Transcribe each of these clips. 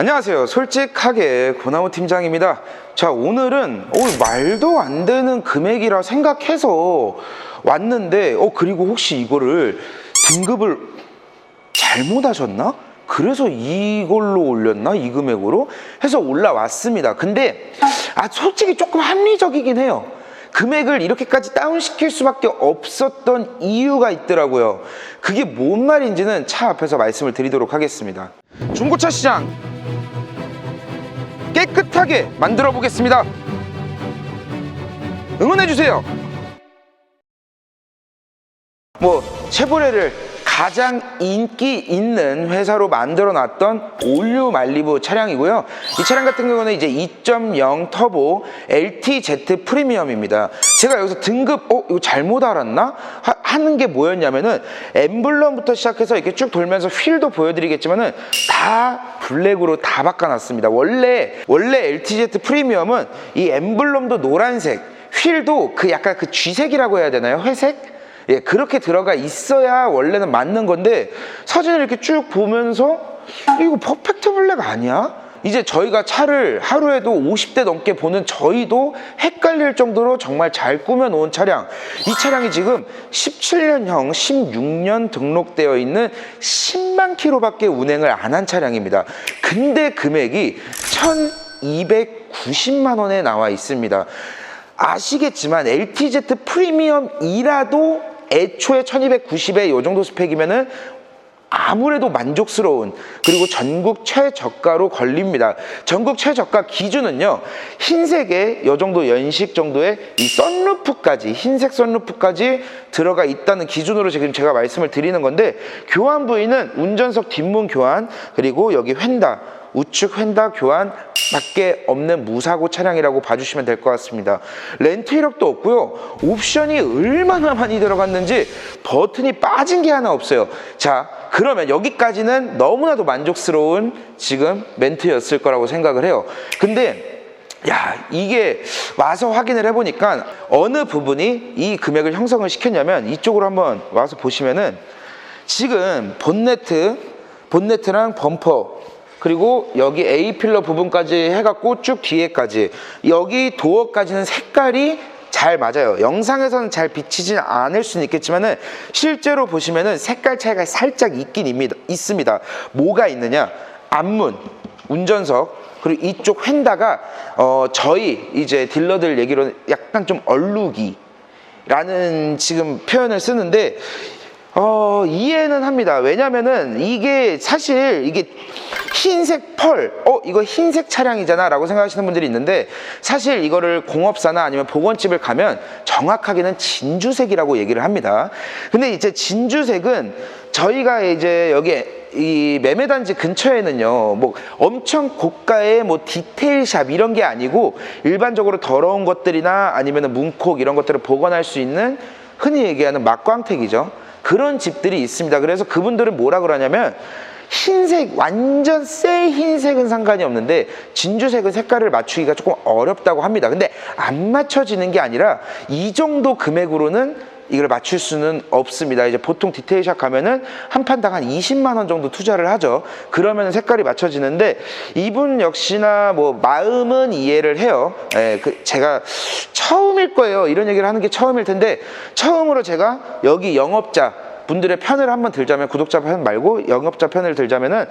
안녕하세요. 솔직하게 고나무 팀장입니다. 자, 오늘은 어, 말도 안 되는 금액이라 생각해서 왔는데, 어, 그리고 혹시 이거를 등급을 잘못 하셨나? 그래서 이걸로 올렸나? 이 금액으로? 해서 올라왔습니다. 근데, 아, 솔직히 조금 합리적이긴 해요. 금액을 이렇게까지 다운시킬 수밖에 없었던 이유가 있더라고요. 그게 뭔 말인지는 차 앞에서 말씀을 드리도록 하겠습니다. 중고차 시장 깨끗하게 만들어 보겠습니다. 응원해 주세요. 뭐 체보레를 가장 인기 있는 회사로 만들어 놨던 올류 말리부 차량이고요. 이 차량 같은 경우는 이제 2.0 터보 LTZ 프리미엄입니다. 제가 여기서 등급 어 이거 잘못 알았나 하, 하는 게 뭐였냐면은 엠블럼부터 시작해서 이렇게 쭉 돌면서 휠도 보여드리겠지만은 다 블랙으로 다 바꿔놨습니다. 원래 원래 LTZ 프리미엄은 이 엠블럼도 노란색, 휠도 그 약간 그 쥐색이라고 해야 되나요? 회색? 예, 그렇게 들어가 있어야 원래는 맞는 건데 사진을 이렇게 쭉 보면서 이거 퍼펙트 블랙 아니야? 이제 저희가 차를 하루에도 50대 넘게 보는 저희도 헷갈릴 정도로 정말 잘 꾸며놓은 차량. 이 차량이 지금 17년형, 16년 등록되어 있는 10만 킬로밖에 운행을 안 한 차량입니다. 근데 금액이 1290만 원에 나와 있습니다. 아시겠지만 LTZ 프리미엄이라도 애초에 1290에 이 정도 스펙이면은 아무래도 만족스러운 그리고 전국 최저가로 걸립니다. 전국 최저가 기준은요. 흰색에 이 정도 연식 정도의 이 썬루프까지 흰색 썬루프까지 들어가 있다는 기준으로 지금 제가 말씀을 드리는 건데 교환 부위는 운전석 뒷문 교환 그리고 여기 휀다 우측 휀다 교환 밖에 없는 무사고 차량이라고 봐주시면 될 것 같습니다. 렌트 이력도 없고요. 옵션이 얼마나 많이 들어갔는지 버튼이 빠진 게 하나 없어요. 자, 그러면 여기까지는 너무나도 만족스러운 지금 멘트였을 거라고 생각을 해요. 근데 야 이게 와서 확인을 해보니까 어느 부분이 이 금액을 형성을 시켰냐면 이쪽으로 한번 와서 보시면은 지금 본네트 본네트랑 범퍼 그리고 여기 A 필러 부분까지 해갖고 쭉 뒤에까지 여기 도어까지는 색깔이 잘 맞아요. 영상에서는 잘 비치진 않을 수는 있겠지만은 실제로 보시면은 색깔 차이가 살짝 있긴 입니다, 있습니다. 뭐가 있느냐? 앞문, 운전석, 그리고 이쪽 휀다가 어 저희 이제 딜러들 얘기로는 약간 좀 얼룩이 라는 지금 표현을 쓰는데 어, 이해는 합니다. 왜냐면은 이게 사실 이게 흰색 펄, 어, 이거 흰색 차량이잖아 라고 생각하시는 분들이 있는데 사실 이거를 공업사나 아니면 복원집을 가면 정확하게는 진주색이라고 얘기를 합니다. 근데 이제 진주색은 저희가 이제 여기 이 매매단지 근처에는요, 뭐 엄청 고가의 뭐 디테일샵 이런 게 아니고 일반적으로 더러운 것들이나 아니면 문콕 이런 것들을 복원할 수 있는 흔히 얘기하는 막광택이죠. 그런 집들이 있습니다. 그래서 그분들은 뭐라 그러냐면 흰색 완전 쎄 흰색은 상관이 없는데 진주색은 색깔을 맞추기가 조금 어렵다고 합니다. 근데 안 맞춰지는 게 아니라 이 정도 금액으로는 이걸 맞출 수는 없습니다. 이제 보통 디테일샵 가면은 한 판당 한 20만 원 정도 투자를 하죠. 그러면 색깔이 맞춰지는데 이분 역시나 뭐 마음은 이해를 해요. 예, 그 제가 처음일 거예요. 이런 얘기를 하는 게 처음일 텐데 처음으로 제가 여기 영업자 분들의 편을 한번 들자면 구독자 편 말고 영업자 편을 들자면은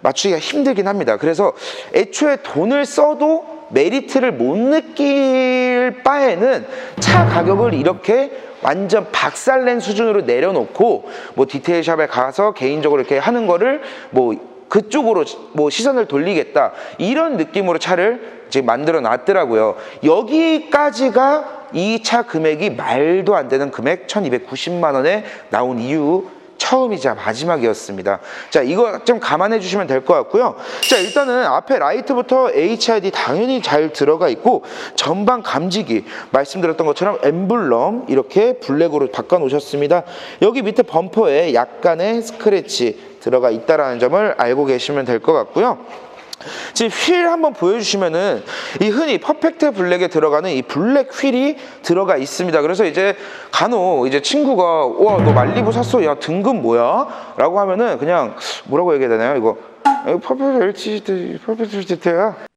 맞추기가 힘들긴 합니다. 그래서 애초에 돈을 써도 메리트를 못 느낄 바에는 차 가격을 이렇게 완전 박살낸 수준으로 내려놓고 뭐 디테일샵에 가서 개인적으로 이렇게 하는 거를 뭐 그쪽으로 뭐 시선을 돌리겠다 이런 느낌으로 차를 지금 만들어 놨더라고요. 여기까지가 이 차 금액이 말도 안 되는 금액 1290만 원에 나온 이유 처음이자 마지막이었습니다. 자, 이거 좀 감안해 주시면 될 것 같고요. 자, 일단은 앞에 라이트부터 HID 당연히 잘 들어가 있고 전방 감지기 말씀드렸던 것처럼 엠블럼 이렇게 블랙으로 바꿔 놓으셨습니다. 여기 밑에 범퍼에 약간의 스크래치 들어가 있다라는 점을 알고 계시면 될 것 같고요. 지금 휠 한번 보여주시면은 이 흔히 퍼펙트 블랙에 들어가는 이 블랙 휠이 들어가 있습니다. 그래서 이제 간혹 이제 친구가 와 너 말리부 샀어? 야 등급 뭐야? 라고 하면은 그냥 뭐라고 얘기해야 되나요? 이거 어, 퍼플 LTZ, 퍼플 LTZ야.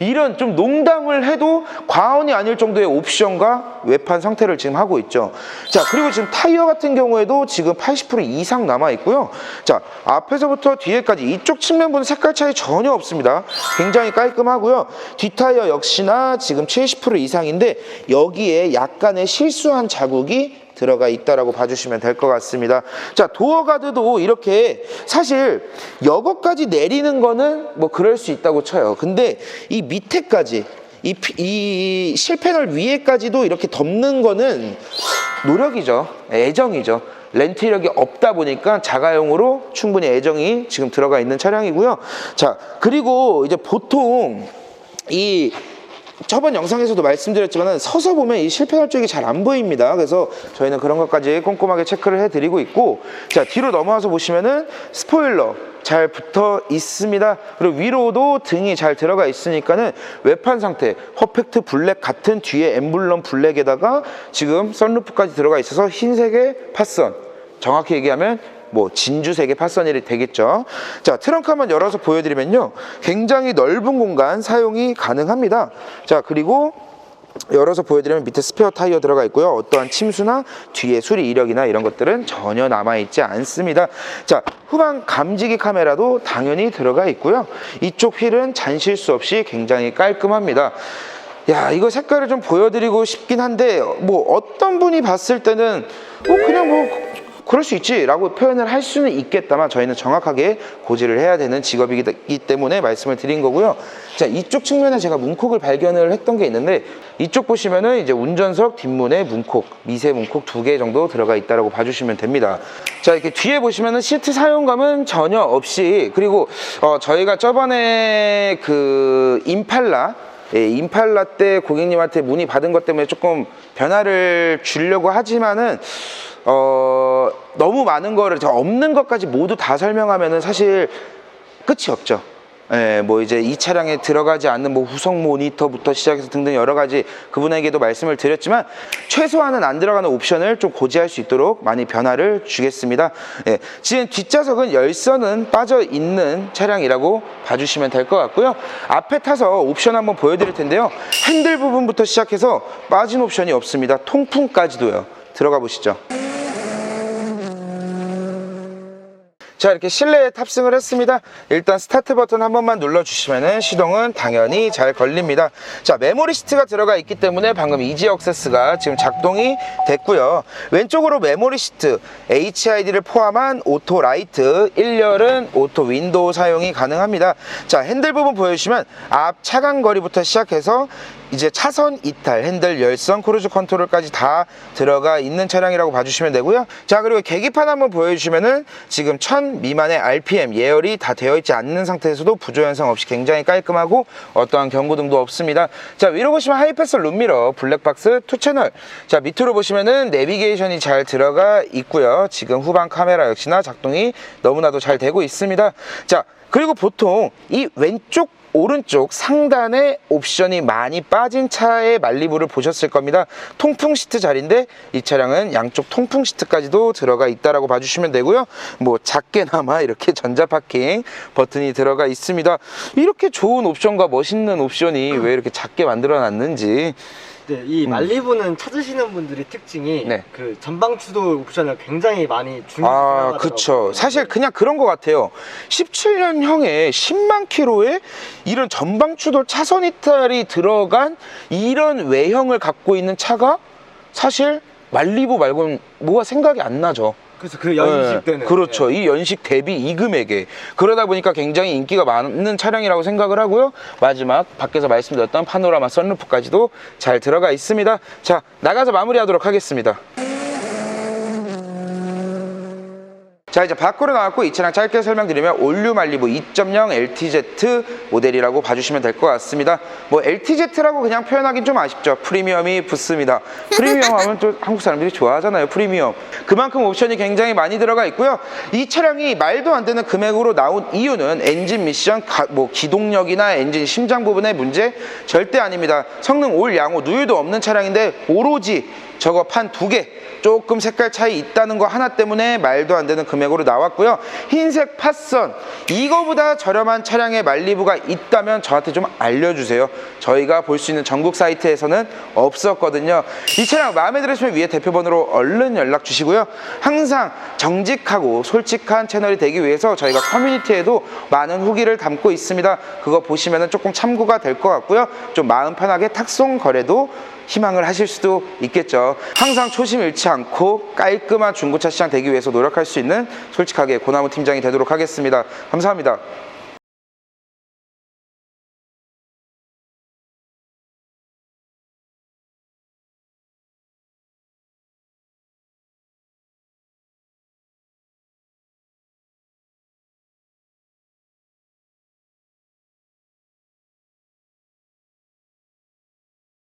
이런 좀 농담을 해도 과언이 아닐 정도의 옵션과 외판 상태를 지금 하고 있죠. 자, 그리고 지금 타이어 같은 경우에도 지금 80% 이상 남아 있고요. 자, 앞에서부터 뒤에까지 이쪽 측면부는 색깔 차이 전혀 없습니다. 굉장히 깔끔하고요. 뒷타이어 역시나 지금 70% 이상인데 여기에 약간의 실수한 자국이 들어가 있다라고 봐주시면 될 것 같습니다. 자, 도어 가드도 이렇게 사실 여거까지 내리는 거는 뭐 그럴 수 있다고 쳐요. 근데 이 밑에까지 이, 피- 이 실패널 위에까지도 이렇게 덮는 거는 노력이죠. 애정이죠. 렌트 이력이 없다 보니까 자가용으로 충분히 애정이 지금 들어가 있는 차량이고요. 자, 그리고 이제 보통 이 저번 영상에서도 말씀드렸지만 서서 보면 이 실패할 쪽이 잘 안 보입니다. 그래서 저희는 그런 것까지 꼼꼼하게 체크를 해드리고 있고 자 뒤로 넘어와서 보시면은 스포일러 잘 붙어 있습니다. 그리고 위로도 등이 잘 들어가 있으니까는 외판 상태 퍼펙트 블랙 같은 뒤에 엠블럼 블랙에다가 지금 선루프까지 들어가 있어서 흰색의 팟선 정확히 얘기하면 뭐 진주색의 팟선이 되겠죠. 자 트렁크 한번 열어서 보여드리면요, 굉장히 넓은 공간 사용이 가능합니다. 자 그리고 열어서 보여드리면 밑에 스페어 타이어 들어가 있고요. 어떠한 침수나 뒤에 수리 이력이나 이런 것들은 전혀 남아있지 않습니다. 자, 후방 감지기 카메라도 당연히 들어가 있고요. 이쪽 휠은 잔실수 없이 굉장히 깔끔합니다. 야, 이거 색깔을 좀 보여드리고 싶긴 한데, 뭐 어떤 분이 봤을 때는, 뭐 그냥 뭐 그럴 수 있지라고 표현을 할 수는 있겠다만 저희는 정확하게 고지를 해야 되는 직업이기 때문에 말씀을 드린 거고요. 자 이쪽 측면에 제가 문콕을 발견을 했던 게 있는데 이쪽 보시면은 이제 운전석 뒷문에 문콕 미세 문콕 두 개 정도 들어가 있다라고 봐주시면 됩니다. 자 이렇게 뒤에 보시면은 시트 사용감은 전혀 없이 그리고 어, 저희가 저번에 그 임팔라 예, 임팔라 때 고객님한테 문의 받은 것 때문에 조금 변화를 주려고 하지만은 어, 너무 많은 거를 저 없는 것까지 모두 다 설명하면은 사실 끝이 없죠. 예, 뭐 이제 이 차량에 들어가지 않는 뭐 후성 모니터부터 시작해서 등등 여러 가지 그분에게도 말씀을 드렸지만 최소한은 안 들어가는 옵션을 좀 고지할 수 있도록 많이 변화를 주겠습니다. 예, 지금 뒷좌석은 열선은 빠져 있는 차량이라고 봐주시면 될 것 같고요. 앞에 타서 옵션 한번 보여드릴 텐데요. 핸들 부분부터 시작해서 빠진 옵션이 없습니다. 통풍까지도요. 들어가 보시죠. 자 이렇게 실내에 탑승을 했습니다. 일단 스타트 버튼 한 번만 눌러주시면 시동은 당연히 잘 걸립니다. 자 메모리 시트가 들어가 있기 때문에 방금 이지 억세스가 지금 작동이 됐고요. 왼쪽으로 메모리 시트 HID를 포함한 오토 라이트 1열은 오토 윈도우 사용이 가능합니다. 자 핸들 부분 보여주시면 앞 차간 거리부터 시작해서 이제 차선 이탈, 핸들 열선, 크루즈 컨트롤까지 다 들어가 있는 차량이라고 봐주시면 되고요. 자 그리고 계기판 한번 보여주시면은 지금 1000 미만의 RPM 예열이 다 되어 있지 않는 상태에서도 부조 현상 없이 굉장히 깔끔하고 어떠한 경고등도 없습니다. 자 위로 보시면 하이패스 룸미러, 블랙박스 투 채널. 자 밑으로 보시면은 내비게이션이 잘 들어가 있고요. 지금 후방 카메라 역시나 작동이 너무나도 잘 되고 있습니다. 자 그리고 보통 이 왼쪽 오른쪽 상단에 옵션이 많이 빠진 차의 말리부를 보셨을 겁니다. 통풍 시트 자리인데 이 차량은 양쪽 통풍 시트까지도 들어가 있다라고 봐주시면 되고요. 뭐 작게나마 이렇게 전자 파킹 버튼이 들어가 있습니다. 이렇게 좋은 옵션과 멋있는 옵션이 왜 이렇게 작게 만들어 놨는지 네, 이 말리부는 찾으시는 분들의 특징이 음. 네. 그 전방 추돌 옵션을 굉장히 많이 중요시 아. 그쵸. 사실 그냥 그런 것 같아요. 17년형에 10만 킬로에 이런 전방 추돌 차선 이탈이 들어간 이런 외형을 갖고 있는 차가 사실 말리부 말고는 뭐가 생각이 안 나죠. 그래서 그 연식 네, 때는 그렇죠. 이 연식 대비 이 금액에 그러다 보니까 굉장히 인기가 많은 차량이라고 생각을 하고요. 마지막 밖에서 말씀드렸던 파노라마 선루프까지도 잘 들어가 있습니다. 자 나가서 마무리하도록 하겠습니다. 자 이제 밖으로 나왔고 이 차량 짧게 설명드리면 올류 말리부 2.0 LTZ 모델이라고 봐주시면 될 것 같습니다. 뭐 LTZ라고 그냥 표현하긴 좀 아쉽죠. 프리미엄이 붙습니다. 프리미엄 하면 또 한국 사람들이 좋아하잖아요 프리미엄. 그만큼 옵션이 굉장히 많이 들어가 있고요. 이 차량이 말도 안 되는 금액으로 나온 이유는 엔진 미션 가- 뭐 기동력이나 엔진 심장 부분의 문제 절대 아닙니다. 성능 올 양호 누유도 없는 차량인데 오로지 저거 판 두 개 조금 색깔 차이 있다는 거 하나 때문에 말도 안 되는 금액으로 나왔고요. 흰색 팟선 이거보다 저렴한 차량의 말리부가 있다면 저한테 좀 알려주세요. 저희가 볼 수 있는 전국 사이트에서는 없었거든요. 이 차량 마음에 들으시면 위에 대표번호로 얼른 연락 주시고요. 항상 정직하고 솔직한 채널이 되기 위해서 저희가 커뮤니티에도 많은 후기를 담고 있습니다. 그거 보시면 조금 참고가 될 것 같고요. 좀 마음 편하게 탁송 거래도 희망을 하실 수도 있겠죠. 항상 초심 잃지 않고 깔끔한 중고차 시장 되기 위해서 노력할 수 있는 솔직하게 고나무 팀장이 되도록 하겠습니다. 감사합니다.